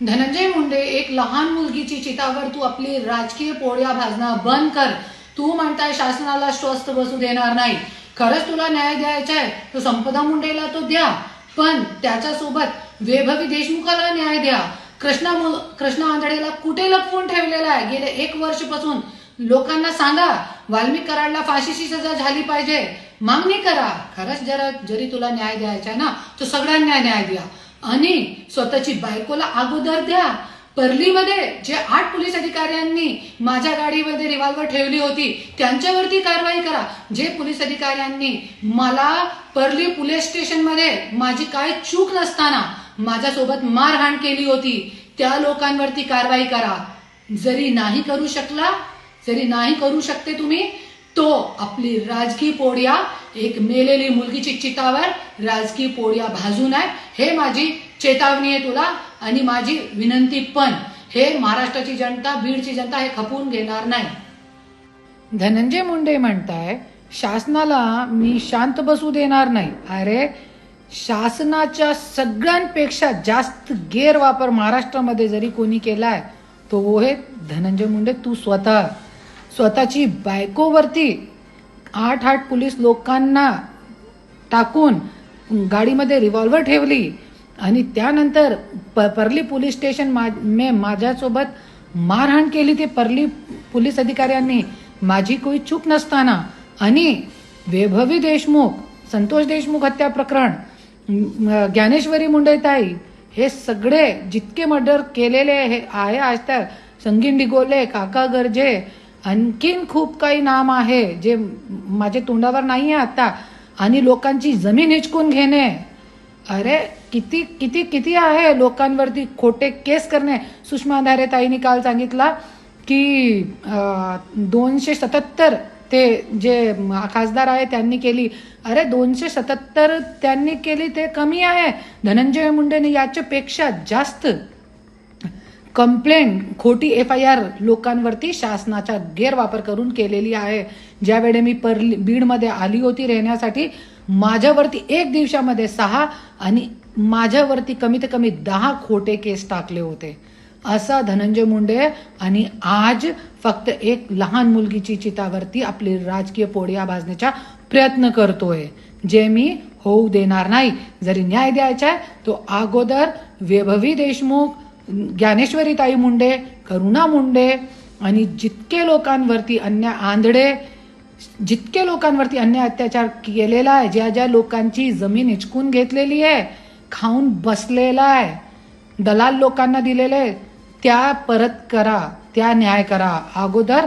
धनंजय मुंडे एक लहान मुलगीची चितावर तू आपली राजकीय पोळ्या भाजणं बंद कर. तू म्हणताय शासनाला स्वस्थ बसू देणार नाही. खरंच तुला न्याय द्यायचा आहे तो संपदा मुंडेला तो द्या. पण त्याच्यासोबत वैभवी देशमुखाला न्याय द्या. कृष्णा कृष्णा आंधळेला कुठे लपवून ठेवलेला आहे? गेले एक वर्षपासून लोकांना सांगा वाल्मिक कराडला फाशीची सजा झाली पाहिजे. मागणी करा. खरंच जरा जरी तुला न्याय द्यायचा आहे ना तो सगळ्यांना न्याय द्या. आणि स्वतःची बायकोला अगोदर द्या. परलीमध्ये जे आठ पोलीस अधिकाऱ्यांनी माझ्या गाडीमध्ये रिव्हॉल्वर ठेवली होती त्यांच्यावरती कारवाई करा. जे पोलीस अधिकाऱ्यांनी मला परली पोलीस स्टेशनमध्ये माझी काय चूक नसताना माझ्यासोबत मारहाण केली होती त्या लोकांवरती कारवाई करा. जरी नाही करू शकला जरी नाही करू शकते तुम्ही तो आपली राजकीय पोळ्या एक मेलेली मुलगीची चितावर राजकीय पोळ्या भाजून आहे. हे माझी चेतावणी आहे तुला आणि माझी विनंती पण. हे महाराष्ट्राची जनता बीडची जनता हे खपवून घेणार नाही. धनंजय मुंडे म्हणताय शासनाला मी शांत बसू देणार नाही. अरे शासनाच्या सगळ्यांपेक्षा जास्त गैरवापर महाराष्ट्रामध्ये जरी कोणी केलाय तो हे धनंजय मुंडे तू स्वतः. स्वतःची बायकोवरती आठ आठ पोलीस लोकांना टाकून गाडीमध्ये रिव्हॉल्वर ठेवली आणि त्यानंतर प परली पोलीस स्टेशन मा मे माझ्यासोबत मारहाण केली. ते परली पोलीस अधिकाऱ्यांनी माझी कोई चूक नसताना आणि वैभवी देशमुख संतोष देशमुख हत्या प्रकरण ज्ञानेश्वरी मुंडेताई हे सगळे जितके मर्डर केलेले हे आहे आज तर संगीन डिगोले काका गर्जे आणखीन खूप काही नाम आहे जे माझ्या तोंडावर नाही आहे आता. आणि लोकांची जमीन हिचकून घेणे. अरे किती किती किती आहे लोकांवरती खोटे केस करणे. सुषमा धारे ताईंनी काल सांगितला की दोनशे सत्याहत्तर ते जे खासदार आहे त्यांनी केली. अरे दोनशे सत्याहत्तर त्यांनी केली ते कमी आहे. धनंजय मुंडेने याच्यापेक्षा जास्त कंप्लेंट खोटी एफ आय आर लोकांवरती शासनाचा गैरवापर करून केलेली आहे. ज्यावेळी मी परली बीडमध्ये आली होती राहण्यासाठी माझ्यावरती एक दिवसामध्ये सहा आणि माझ्यावरती कमीत कमी दहा खोटे केस टाकले होते. असा धनंजय मुंडे आणि आज फक्त एक लहान मुलगीची चितावरती आपली राजकीय पोळ्या भाजण्याचा प्रयत्न करतोय. जे मी होऊ देणार नाही. जरी न्याय द्यायचा आहे तो अगोदर वैभवी देशमुख ज्ञानेश्वरी ताई मुंडे करुणा मुंडे आणि जितके लोकांवरती अन्याय आंधळे जितके लोकांवरती अन्याय अत्याचार केलेला आहे ज्या ज्या लोकांची जमीन हिचकून घेतलेली आहे खाऊन बसलेला आहे दलाल लोकांना दिलेले त्या परत करा त्या न्याय करा. अगोदर